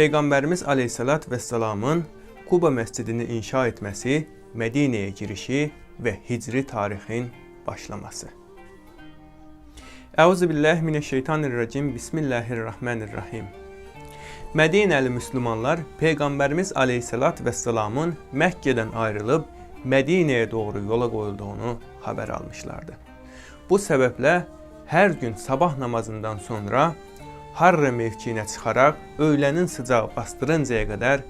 Peyğəmbərimiz Aleyhisselat və Səlamın Kuba məscidini inşa etməsi, Mədinəyə girişi və hicri tarixin başlaması. Əuzu billahi mineşşeytanirracim. Bismillahirrahmanirrahim. Mədinəli müsəlmanlar Peyğəmbərimiz Aleyhisselat və Səlamın Məkkədən ayrılıb Mədinəyə doğru yola qoyulduğunu xəbər almışlardı. Bu səbəblə hər gün sabah namazından sonra Harra mevkiyinə çıxaraq öğlənin sıcağı bastırıncaya qədər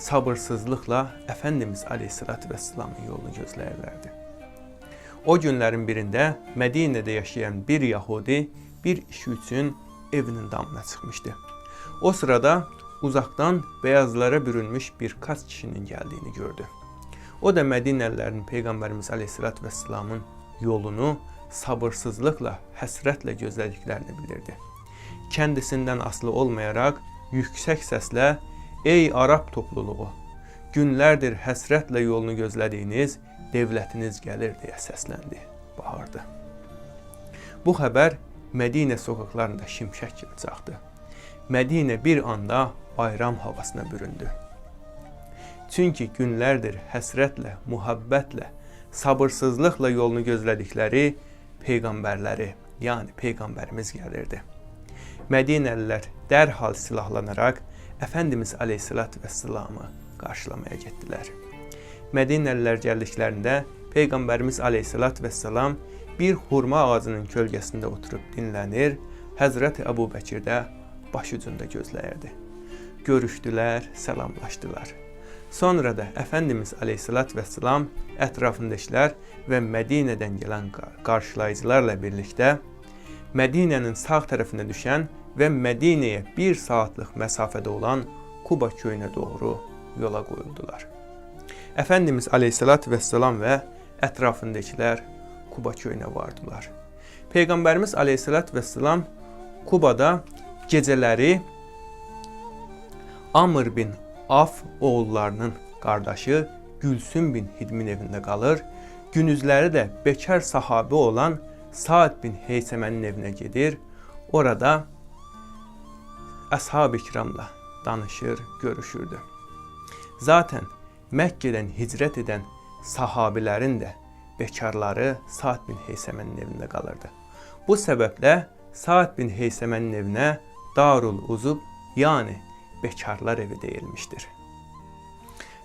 sabırsızlıqla Əfəndimiz Aleyhisselat və Səlamın yolunu gözləyirlərdi. O günlərin birində Mədinədə yaşayan bir Yahudi bir iş üçün evinin damına çıxmışdı. O sırada uzaqdan beyazlara bürünmüş bir kaç kişinin gəldiyini gördü. O da Mədinəlilərin Peyğəmbərimiz Aleyhisselat və Səlamın yolunu sabırsızlıqla, həsrətlə gözlədiklərini bilirdi. Kəndisindən asılı olmayaraq yüksək səslə "Ey Arab topluluğu, günlərdir həsrətlə yolunu gözlədiyiniz devlətiniz gəlir" deyə səsləndi, bağırdı. Bu xəbər Mədinə sokaqlarında şimşək kimi çaxdı. Mədinə bir anda bayram havasına büründü. Çünki günlərdir həsrətlə, muhabbətlə, sabırsızlıqla yolunu gözlədikləri peyğəmbərləri, yəni peyğəmbərimiz gəlirdi. Mədinəlilər dərhal silahlanaraq Əfəndimiz Aleyhisselat və Səlamı qarşılamaya getdilər. Mədinəlilər gəldiklərində Peyğəmbərimiz Aleyhisselat və Səlam bir hurma ağacının kölgəsində oturub dinlənir, Həzrəti Əbu Bəkir də baş ucunda gözləyirdi. Görüşdülər, salamlaşdılar. Sonra da Əfəndimiz Aleyhisselat və Səlam ətrafındakılar və Mədinədən gələn qarşılayıcılarla birlikdə Mədinənin sağ tərəfinə düşən və Mədinəyə 1 saatlıq məsafədə olan Kuba köyünə doğru yola qoyuldular. Əfəndimiz Aleyhisselat və Səlam və ətrafındakılar Kuba köyünə vardılar. Peyğəmbərimiz Aleyhisselat və Səlam Kubada gecələri Amr bin Af oğullarının qardaşı Gülsüm bin Hidmin evində qalır. Günüzləri də bekar sahabi olan Saad bin Heysəmənin evinə gedir. Orada əshab-ı kiramla danışır, görüşürdü. Zaten Məkkədən hicrət edən sahabilərin də bekarları Saad bin Heysəmənin evində qalırdı. Bu səbəblə Saad bin Heysəmənin evinə Darul Uzub, yəni bekarlar evi deyilmişdir.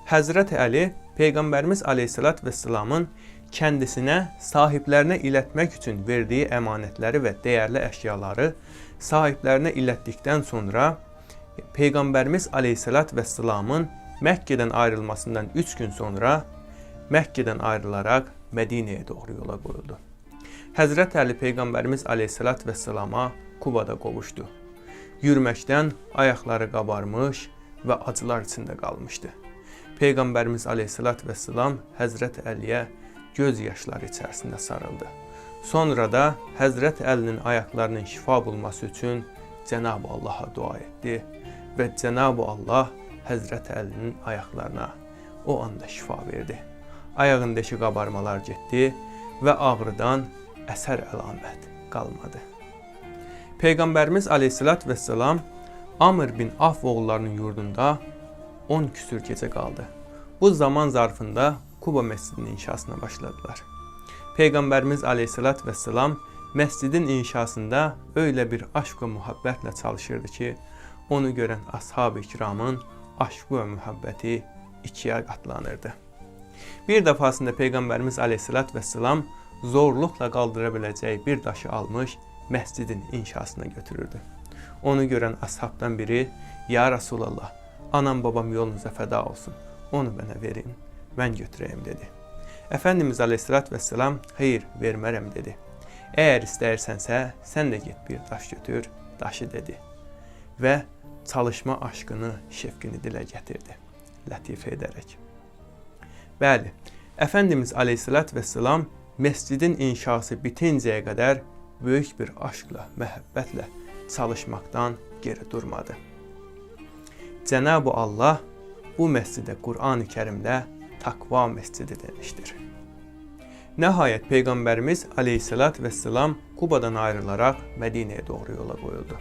Həzrət Əli Peyğəmbərimiz Aleyhisselat və Səlamın kəndisinə sahiblərinə ilətmək üçün verdiyi əmanətləri və dəyərli sahiblərinə ilətdikdən sonra Peyğəmbərimiz Aleyhisselat və Səlamın Məkkədən ayrılmasından 3 gün sonra Məkkədən ayrılaraq Mədinəyə doğru yola qoyuldu. Həzrət Əli Peyğəmbərimiz Aleyhisselat və Səlama Kubada qovuşdu. Yürüməkdən ayaqları qabarmış və acılar içində qalmışdı. Peyğəmbərimiz Aleyhisselat və Səlam Həzrət Əliyə göz yaşları içərisində sarıldı. Sonra da Həzrət Əlinin ayaqlarının şifa bulması üçün Cənab-ı Allaha dua etdi və Cənab-ı Allah Həzrət Əlinin ayaqlarına o anda şifa verdi. Ayağındakı qabarmalar getdi və ağrıdan əsər əlamət qalmadı. Peyğəmbərimiz Aleyhisselat və Səlam Amr bin Af oğullarının yurdunda 10 küsür gecə qaldı. Bu zaman zarfında Kuba məscidinin inşasına başladılar. Peyğəmbərimiz Aleyhisselat və Səlam məscidin inşasında öyle bir aşk və muhabbətlə çalışırdı ki, onu görən ashab-ı kiramın aşkı və mühəbbəti ikiyə qatlanırdı. Bir Aleyhisselat və Səlam zorluqla qaldıra biləcəyi bir daşı almış məscidin inşasına götürürdü. Onu görən ashabdan biri, "Ya Rasulallah, anam babam yolunuza fəda olsun. Onu mənə verin, mən götürəyim" dedi. Əfəndimiz Aleyhisselat və Səlam, "Xeyr, vermərəm" dedi. "Əgər istəyirsənsə, sən də get bir daş götür, daşı" dedi. Və çalışma aşkını, şefqini dilə gətirdi, lətifə edərək. Bəli, Əfəndimiz Aleyhisselat və Səlam məscidin inşası bitincəyə qədər böyük bir aşkla, məhəbbətlə çalışmaqdan geri durmadı. Cenab-ı Allah bu məscidə Qur'an-ı Kərimdə takva məscidi demişdir. Nəhayət Peyğəmbərimiz Aleyhisselat və Səlam Kubadan ayrılaraq Mədinəyə doğru yola qoyuldu.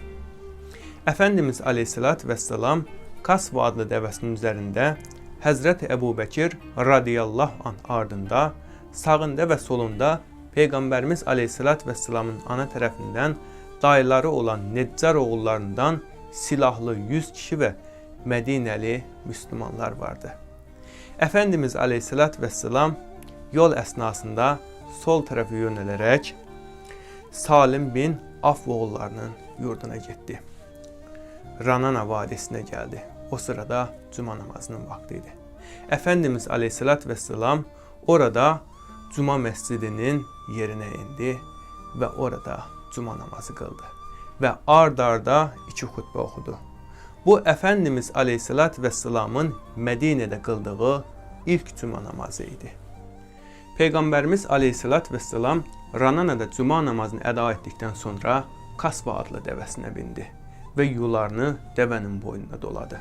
Əfəndimiz Aleyhisselat və Səlam Kasv adlı devəsinin üzərində Həzrət Əbu Bəkir radiyallahu an ardında sağında və solunda Peyğəmbərimiz Aleyhisselat və Səlamın ana tərəfindən dayıları olan Neccar oğullarından silahlı 100 kişi və Mədinəli müsəlmanlar vardı. Əfəndimiz Aleyhisselat və Səlam yol əsnasında sol tərəfə yönələrək Salim bin Af oğullarının yurduna getdi. Ranana vadisinə gəldi. O sırada cuma namazının vaxtı idi. Əfəndimiz Aleyhisselat və Səlam orada cuma məscidinin yerinə indi və orada cuma namazı qıldı və ard-arda iki xutbə oxudu. Bu Əfəndimiz Aleyhisselat və Səlamın Mədinədə qıldığı ilk cuma namazı idi. Peyğəmbərimiz Aleyhisselat və Səlam Rananada cuma namazını əda etdikdən sonra Kasba adlı dəvəsinə bindi və yularını dəvənin boynuna doladı.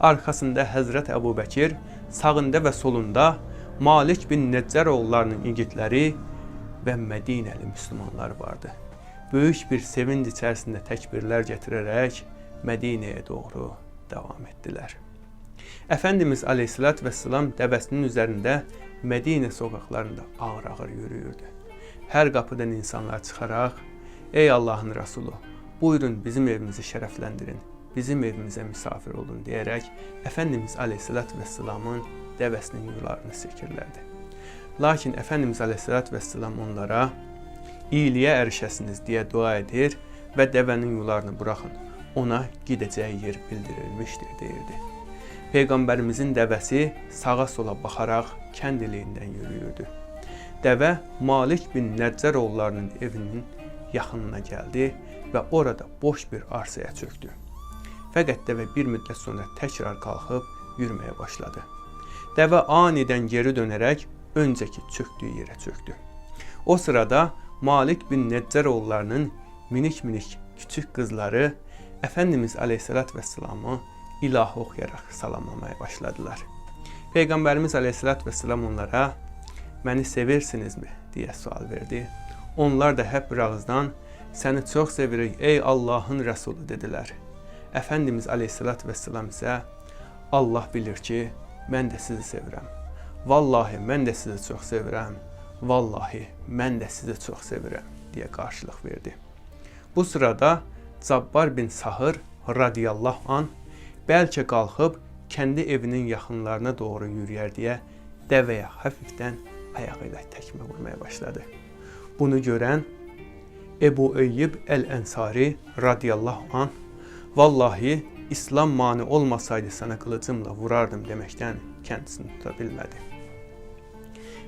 Arxasında Həzrət Əbu Bəkir, sağında və solunda Malik bin Neccar oğullarının igidləri və Mədinəli müsəlmanlar vardı. Böyük bir sevinc içərisində təkbirlər gətirərək Mədinəyə doğru davam etdilər. Əfəndimiz Aleyhisselat və Səlam dəvəsinin üzərində Mədinə sokaqlarında ağır-ağır yürüyürdü. Hər qapıdan insanlar çıxaraq, "Ey Allahın Rəsulu, buyurun bizim evimizi şərəfləndirin, bizim evimizə misafir olun" deyərək Əfəndimiz Aleyhisselat və Səlamın dəvəsinin yularını silkirlərdi. Lakin Əfəndimiz Aleyhisselat və Səlam onlara iyiliyə erişəsiniz deyə dua edir və dəvənin yularını buraxın. Ona gedəcəyi yer bildirilmişdir deyirdi. Peyğəmbərimizin dəvəsi sağa sola baxaraq kəndiliyindən yürüyürdü. Dəvə Malik bin Nəccər evinin yaxınına gəldi və orada boş bir arsaya çökdü. Fəqət dəvə bir müddət sonra təkrar qalxıb yürüməyə başladı. Dəvə anidən geri dönərək öncəki çökdüyü yerə çökdü. O sırada Malik bin Nəccər minik-minik küçük qızları Əfəndimiz Aleyhisselat və Səlamı ilahı oxuyaraq salamlamaya başladılar. Peyğəmbərimiz Aleyhisselat və Səlam onlara "Məni sevirsinizmi?" deyə sual verdi. Onlar da hep bir ağızdan "Səni çox sevirik ey Allahın Rəsulu" dedilər. Əfəndimiz Aleyhisselat və Səlam isə Allah bilir ki, mən də sizi sevirəm. Vallahi mən də sizi çox sevirəm. Vallahi mən də sizi çox sevirəm deyə qarşılıq verdi. Bu sırada Cabbar bin Sahır radiyallahu an bəlkə qalxıb kəndi evinin yaxınlarına doğru yürüyər deyə dəvəyə hafifdən ayağı ilə təkmə vurmaya başladı. Bunu görən Ebu Eyyib Əl-Ənsari radiyallahu an vallahi İslam mani olmasaydı sənə qılıcımla vurardım deməkdən kəndisini tuta bilmədi.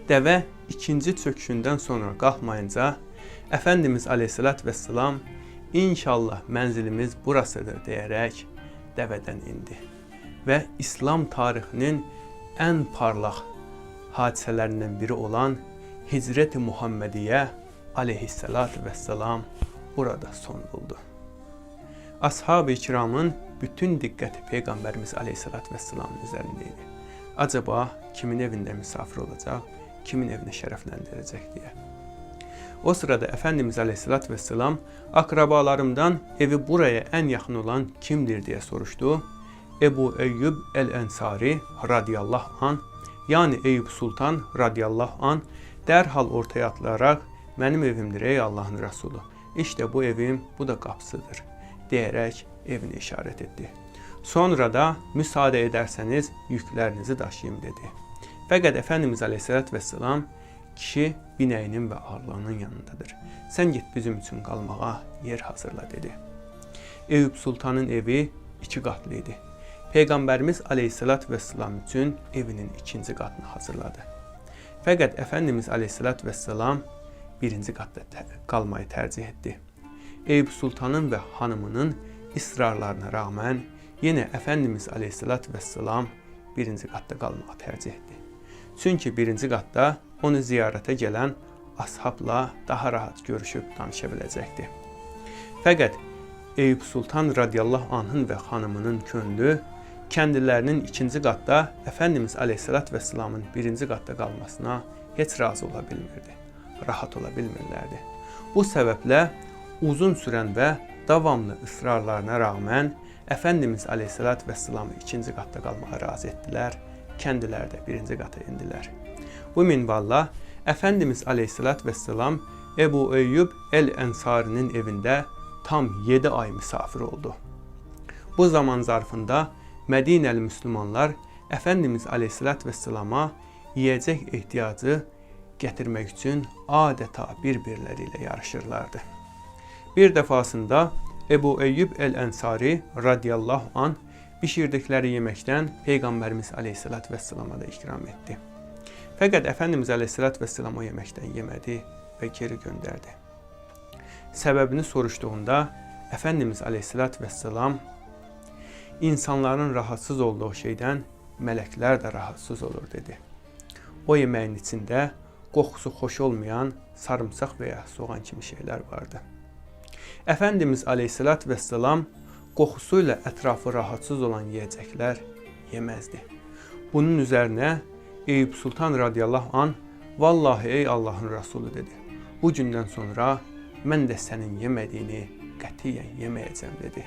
Dəvə ikinci çöküşündən sonra qalxmayınca Əfəndimiz Aleyhisselat və Səlam İnşallah mənzilimiz burasıdır deyərək dəvədən indi və İslam tarixinin ən parlaq hadisələrindən biri olan Hicrət-i Muhammediyyə aleyhissalatü vesselam burada son buldu. Ashab-ı kiramın bütün diqqəti Peyğəmbərimiz aleyhissalat vesselamın üzərindeydi. Acaba kimin evində misafir olacaq, kimin evini şərəfləndirəcək deyə. O sırada Efendimiz Aleyhisselatü Vesselam akrabalarımdan evi buraya en yakın olan kimdir diye soruştu. Ebu Eyyub el-Ensari radiyallahu an yani Eyüp Sultan radiyallahu an derhal ortaya atlayarak benim evimdir ey Allah'ın Resulü. İşte bu evim, bu da kapısıdır diyerek evini işaret etti. Sonra da müsaade ederseniz yüklerinizi taşıyayım dedi. Fakat Efendimiz Aleyhisselatü Vesselam Kişi binəyinin və arlanın yanındadır. Sən get bizim üçün qalmağa yer hazırla dedi. Eyüp Sultanın evi iki qatlı idi. Peyğəmbərimiz Aleyhisselat və Səlam üçün evinin ikinci qatını hazırladı. Fəqət Əfəndimiz Aleyhisselat və Səlam birinci qatda qalmayı tərcih etdi. Eyüp Sultanın və xanımının israrlarına rağmen yenə Əfəndimiz Aleyhisselat və Səlam birinci qatda qalmağı tərcih etdi. Çünki birinci qatda onu ziyarətə gələn ashabla daha rahat görüşüb danışa biləcəkdi. Fəqət Eyüp Sultan radiyallahu anhın və xanımının könlü kəndilərinin ikinci qatda Əfəndimiz Aleyhisselat və Səlamın birinci qatda qalmasına heç razı ola bilmirdi. Rahat ola bilmirlərdi. Bu səbəblə uzun sürən və davamlı ısrarlarına rağmen Efendimiz Aleyhisselatü Vesselam'ı ikinci katta kalmaya razı ettiler. Kendileri de birinci kata indiler. Bu minvalla Efendimiz Aleyhisselatü Vesselam Ebu Eyyub el-Ensari'nin evinde tam 7 ay misafir oldu. Bu zaman zarfında Medineli Müslümanlar Efendimiz Aleyhisselatü Vesselam'a yiyecek ihtiyacı getirmek için adeta birbirleriyle yarışırlardı. Bir defasında Ebu Eyyub el-Ensari radıyallahu an pişirdikleri yemekten Peygamberimiz Aleyhisselatü Vesselam'a da ikram etti. Fakat Efendimiz Aleyhisselatü Vesselam o yemekten yemedi ve geri gönderdi. Sebebini soruştuğunda Efendimiz Aleyhisselatü Vesselam insanların rahatsız olduğu şeyden melekler de rahatsız olur dedi. O yemeğin içinde kokusu hoş olmayan sarımsak veya soğan kimi şeyler vardı. Efendimiz Aleyhisselatü Vesselam kokusuyla etrafı rahatsız olan yiyecekler yemezdi. Bunun üzerine Eyüp Sultan radıyallahu an Vallahi ey Allah'ın Resulü dedi. Bu günden sonra mən də sənin yemədiyini qətiyyən yeməyəcəm dedi.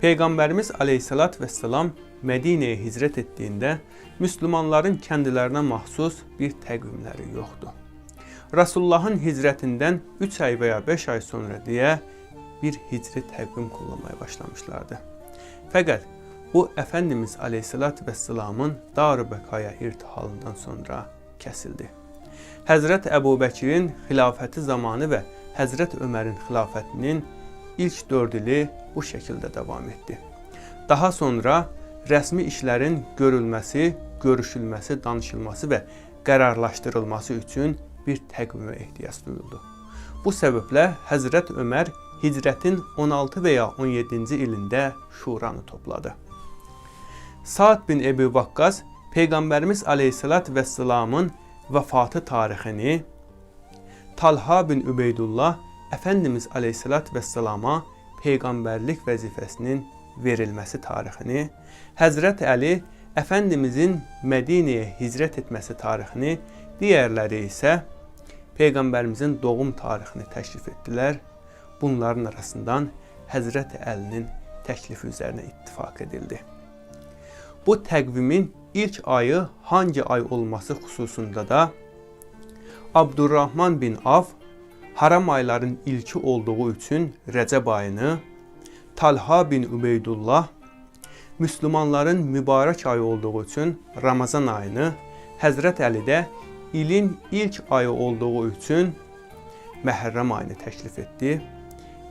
Peygamberimiz Aleyhisselatü Vesselam Medine'ye hicret ettiğinde Müslümanların kendilerine mahsus bir təqvimləri yoktu. Resulullah'ın hicretinden 3 ay veya 5 ay sonra diye bir hicri təqvim kullanmaya başlamışlardı. Fakat bu Efendimiz Aleyhisselatü Vesselam'ın Dar-ı Bekaya irtihalından sonra kesildi. Həzrət Əbu Bəkirin xilafəti zamanı və Həzrət Ömərin xilafətinin ilk dörd ili bu şəkildə davam etdi. Daha sonra rəsmi işlərin görülməsi, görüşülməsi, danışılması və qərarlaşdırılması üçün bir təqvimə ehtiyac duyuldu. Bu səbəblə Həzrət Ömər hicrətin 16 və ya 17-ci ilində şuranı topladı. Sa'd bin Ebu Vakkas Peygamberimiz Aleyhisselatü Vesselam'ın vefatı tarixini Talha bin Übeydullah Efendimiz Aleyhisselatü Vesselam'a peygamberlik vəzifəsinin verilməsi tarixini, Həzrət Əli Efendimizin Medine'ye hicret etməsi tarixini, digərləri isə Peygamberimizin doğum tarixini təklif etdilər. Bunların arasından Həzrət Əlinin təklifi üzərinə ittifak edildi. Bu təqvimin ilk ayı hangi ay olması hususunda da Abdurrahman bin Av haram ayların ilki olduğu için Recep ayını, Talha bin Übeydullah Müslümanların mübarek ayı olduğu için Ramazan ayını, Həzrət Əli də ilin ilk ayı olduğu için Məhərrəm ayını təklif etdi.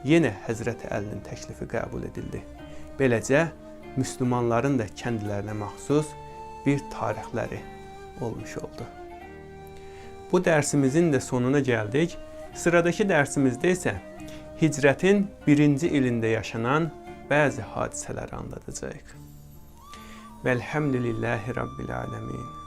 Yenə Həzrət Əlinin təklifi qəbul edildi. Beləcə Müslümanların da kendilerine mahsus bir tarihleri olmuş oldu. Bu dersimizin de sonuna geldik. Sıradaki dersimizde ise hicretin birinci ilinde yaşanan bazı hadiseleri anlatacağız. Velhamdülillahi Rabbil Alemin.